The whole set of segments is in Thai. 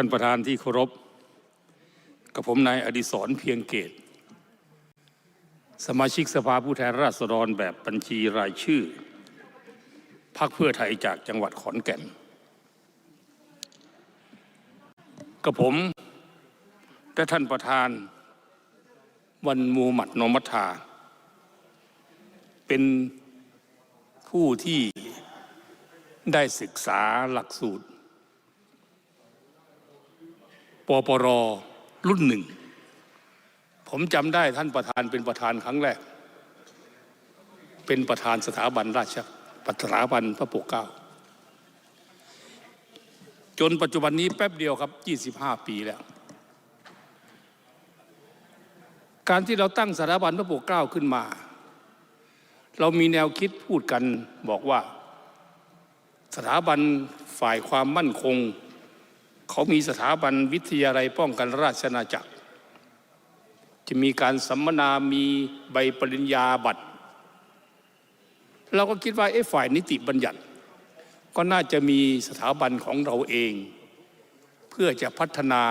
ท่านประธานที่เคารพ กับผมนายอดิศรเพียงเกต สมาชิกสภาผู้แทนราษฎรแบบบัญชีรายชื่อพรรคเพื่อไทยจากจังหวัดขอนแก่น กับผมและท่านประธานวันมูมหมัดนอมัทา เป็นผู้ที่ได้ศึกษาหลักสูตร ปปรรุ่นหนึ่ง ผมจำได้ท่านประธานเป็นประธานครั้งแรก เป็นประธานสถาบันราชสถาบันพระปกเก้า จนปัจจุบันนี้แป๊บเดียวครับ 25 ปีแล้ว การที่เราตั้งสถาบันพระปกเก้าขึ้นมา เรามีแนวคิดพูดกันบอกว่า สถาบันฝ่ายความมั่นคง เขามีสถาบันวิทยาลัยป้องกันราชอาจักร จะมีการสัมมนามีใบปริญญาบัตร เราก็คิดว่าเอ๊ะฝ่ายนิติบัญญัติ ก็น่าจะมีสถาบันของเราเอง เพื่อจะพัฒนา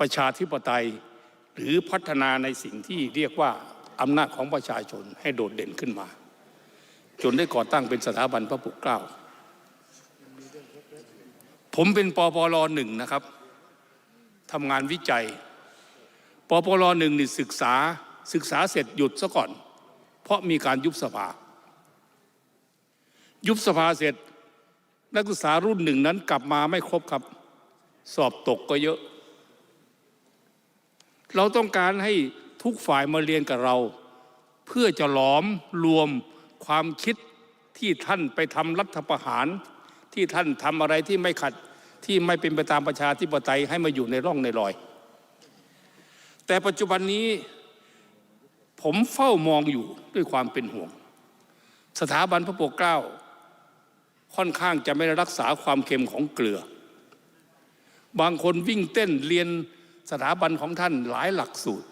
ประชาธิปไตย หรือพัฒนาในสิ่งที่เรียกว่าอำนาจของประชาชนให้โดดเด่นขึ้นมา จนได้ก่อตั้งเป็นสถาบันพระปกเกล้า ผมเป็นปปรหนึ่งนะครับทำงานวิจัยปปรหนึ่งนี่ศึกษาศึกษาเสร็จหยุดซะก่อน เพราะมีการยุบสภา ยุบสภาเสร็จ นักศึกษารุ่นหนึ่งนั้นกลับมาไม่ครบครับ สอบตกก็เยอะ เราต้องการให้ทุกฝ่ายมาเรียนกับเรา เพื่อจะหลอมรวมความคิดที่ท่านไปทำรัฐประหาร ที่ท่านทำอะไรที่ไม่ขัดที่ไม่เป็นไปตามประชาธิปไตยให้มาอยู่ในร่องในรอย แต่ปัจจุบันนี้ผมเฝ้ามองอยู่ด้วยความเป็นห่วง สถาบันพระปกเกล้า ค่อนข้างจะไม่ได้รักษาความเค็มของเกลือ บางคนวิ่งเต้นเรียนสถาบันของท่านหลายหลักสูตร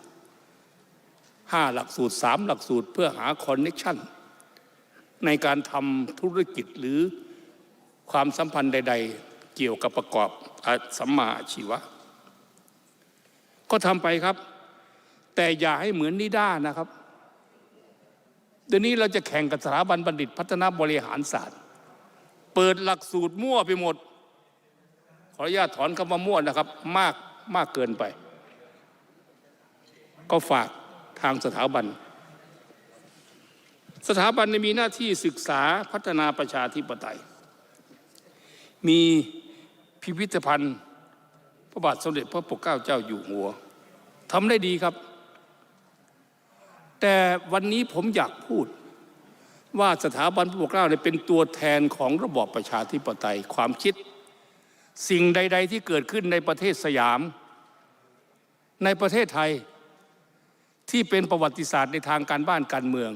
ห้าหลักสูตรสามหลักสูตรเพื่อหาคอนเน็ชันในการทำธุรกิจหรือ ความสัมพันธ์ใด ๆ เกี่ยวกับประกอบสัมมาอาชีวะ ก็ทำไปครับ แต่อย่าให้เหมือนนิด้านะครับเดี๋ยวนี้เราจะแข่งกับสถาบันบัณฑิตพัฒนาบริหารศาสตร์ เปิดหลักสูตรมั่วไปหมด ขออนุญาตถอนคำว่ามั่วนะครับ มากมากเกินไป ก็ฝากทางสถาบัน สถาบันมีหน้าที่ศึกษาพัฒนาประชาธิปไตย มีพิพิธภัณฑ์ พระบาทสมเด็จพระปกเกล้าเจ้าอยู่หัวทำได้ดีครับ แต่วันนี้ผมอยากพูดว่าสถาบันพระปกเกล้าเนี่ยเป็นตัวแทนของระบอบประชาธิปไตยความคิด สิ่งใด ๆ ที่เกิดขึ้นในประเทศสยาม ในประเทศไทยที่เป็นประวัติศาสตร์ในทางการบ้านการเมือง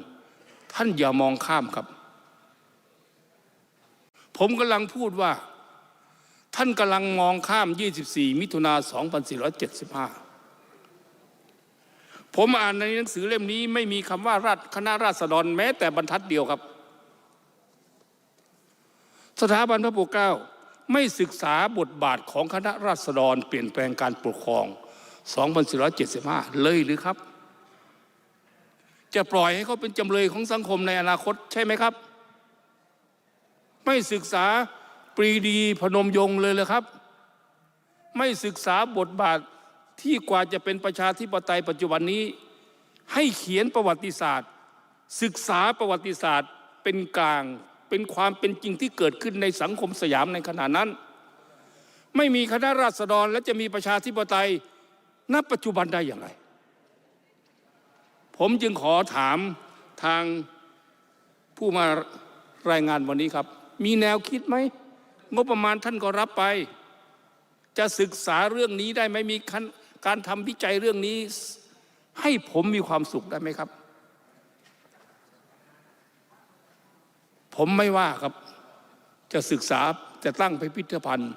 ท่านอย่ามองข้ามครับ ผมกำลังพูดว่า ท่านกำลังมองข้าม 24 มิถุนา 2475 ผมอ่านในหนังสือเล่มนี้ไม่มีคำว่าราชคณะราษฎรแม้แต่บรรทัดเดียวครับ สถาบันพระปกเกล้าไม่ศึกษาบทบาทของคณะราษฎรเปลี่ยนแปลงการปกครอง 2475 เลยหรือครับ จะปล่อยให้เขาเป็นจำเลยของสังคมในอนาคตใช่ไหมครับ ไม่ศึกษา ปรีดีพนมยงค์เลยเลยครับ ไม่ศึกษาบทบาทที่กว่าจะเป็นประชาธิปไตยปัจจุบันนี้ ให้เขียนประวัติศาสตร์ ศึกษาประวัติศาสตร์เป็นกลาง เป็นความเป็นจริงที่เกิดขึ้นในสังคมสยามในขณะนั้น ไม่มีคณะราษฎรและจะมีประชาธิปไตยณปัจจุบันได้อย่างไร ผมจึงขอถามทางผู้มารายงานวันนี้ครับ มีแนวคิดไหม งบประมาณท่านก็รับไป จะศึกษาเรื่องนี้ได้ไหมมีการทำวิจัยเรื่องนี้ ให้ผมมีความสุขได้ไหมครับ ผมไม่ว่าครับ จะศึกษาจะตั้งพิพิธภัณฑ์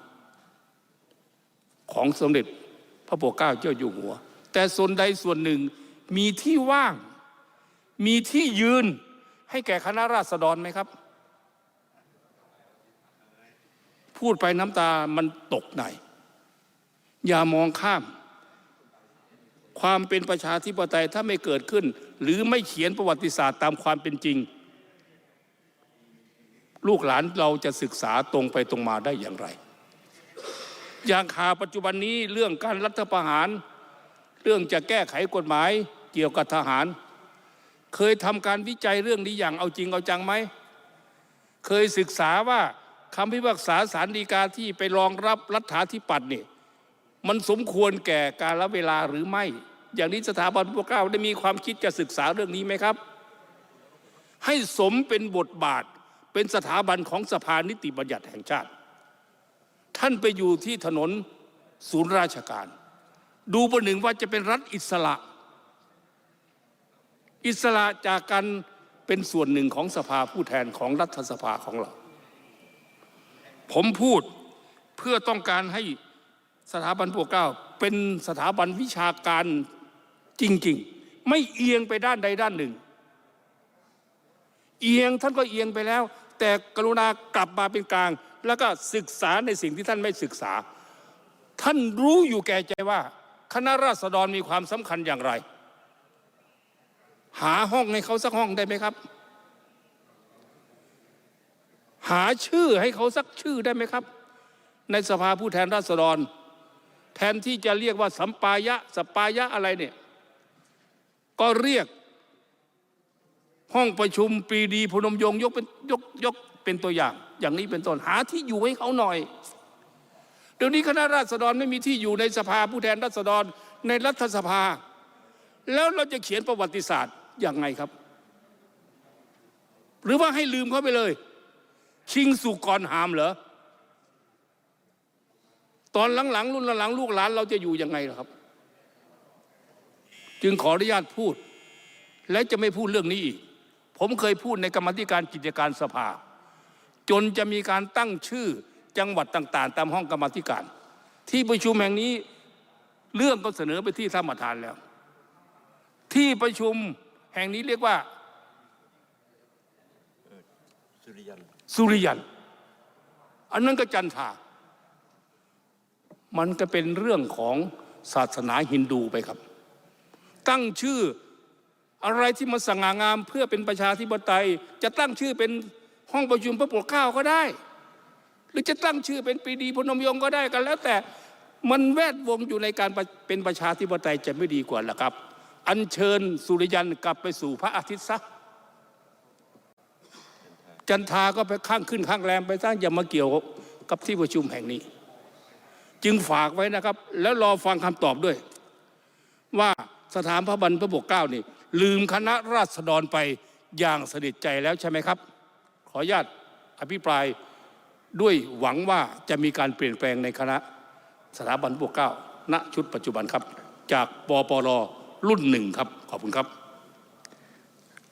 ของสมเด็จพระปกเกล้าเจ้าอยู่หัว แต่ส่วนใดส่วนหนึ่งมีที่ว่าง มีที่ยืนให้แก่คณะราษฎรไหมครับ พูดไปน้ำตามันตกในอย่ามองข้าม ความเป็นประชาธิปไตยถ้าไม่เกิดขึ้น หรือไม่เขียนประวัติศาสตร์ตามความเป็นจริง ลูกหลานเราจะศึกษาตรงไปตรงมาได้อย่างไร อย่างข่าวปัจจุบันนี้เรื่องการรัฐประหาร เรื่องจะแก้ไขกฎหมายเกี่ยวกับทหาร เคยทำการวิจัยเรื่องนี้อย่างเอาจริงเอาจังไหม เคยศึกษาว่า คำพิพากษาสารดีกาที่ไปรองรับรัฐาธิปัตย์นี่มันสมควรแก่การละเวลาหรือไม่ อย่างนี้สถาบันพวกเก้าได้มีความคิดจะศึกษาเรื่องนี้ไหมครับ ให้สมเป็นบทบาทเป็นสถาบันของสภานิติบัญญัติแห่งชาติ ท่านไปอยู่ที่ถนนศูนย์ราชการ ดูประหนึ่งว่าจะเป็นรัฐอิสระ อิสระจากการเป็นส่วนหนึ่งของสภาผู้แทนของรัฐสภาของเรา ผมพูดเพื่อต้องการให้สถาบันพวกเก้าเป็นสถาบันวิชาการจริง ๆ ไม่เอียงไปด้านใดด้านหนึ่ง เอียงท่านก็เอียงไปแล้ว แต่กรุณากลับมาเป็นกลาง แล้วก็ศึกษาในสิ่งที่ท่านไม่ศึกษา ท่านรู้อยู่แก่ใจว่า คณะราษฎรมีความสำคัญอย่างไร หาห้องให้เขาสักห้องได้ไหมครับ หาชื่อให้เขาสักชื่อได้ไหมครับ ในสภาผู้แทนราษฎร แทนที่จะเรียกว่าสัมปายะสปายะอะไรเนี่ย ก็เรียก ห้องประชุมปรีดีพนมยงยกเป็นยกยกเป็นตัวอย่าง อย่างนี้เป็นต้นหาที่อยู่ให้เขาหน่อย เดี๋ยวนี้คณะราษฎรไม่มีที่อยู่ในสภาผู้แทนราษฎรในรัฐสภา แล้วเราจะเขียนประวัติศาสตร์อยังไงครับ หรือว่าให้ลืมเขาไปเลย ชิงสุกรหามเหรอ ตอนหลังๆรุ่นหลังๆลูกหลานเราจะอยู่ยังไงล่ะครับ จึงขออนุญาตพูด และจะไม่พูดเรื่องนี้อีก ผมเคยพูดในกรรมธิการกิจการสภา จนจะมีการตั้งชื่อจังหวัดต่าง ๆ ตามห้องกรรมธิการ ที่ประชุมแห่งนี้เรื่องก็เสนอไปที่ท่านประธานแล้ว ที่ประชุมแห่งนี้เรียกว่าสุริยัน สุริยัน อันนั้นก็จันทรามันก็เป็นเรื่องของศาสนาฮินดูไปครับ ตั้งชื่ออะไรที่มันสง่างามเพื่อเป็นประชาธิปไตย จะตั้งชื่อเป็นห้องประชุมพระปกเก้าก็ได้ หรือจะตั้งชื่อเป็นปีดีพนมยงก็ได้กันแล้วแต่มันแวดวงอยู่ในการเป็นประชาธิปไตยจะไม่ดีกว่าหรอครับ อัญเชิญสุริยันกลับไปสู่พระอาทิตย์ซะ จันทาก็ไปข้างขึ้นข้างแรมไปสร้างอย่ามาเกี่ยวกับที่ประชุมแห่งนี้ จึงฝากไว้นะครับ แล้วรอฟังคำตอบด้วย ว่าสถานพระบันพระบกเก้านี่ ลืมคณะราษฎรไปอย่างสนิทใจแล้วใช่ไหมครับ ขออนุญาตอภิปรายด้วยหวังว่าจะมีการเปลี่ยนแปลงในคณะสถาบันพระปกเก้าณชุดปัจจุบันครับ จากปปรรุ่นหนึ่งครับขอบคุณครับ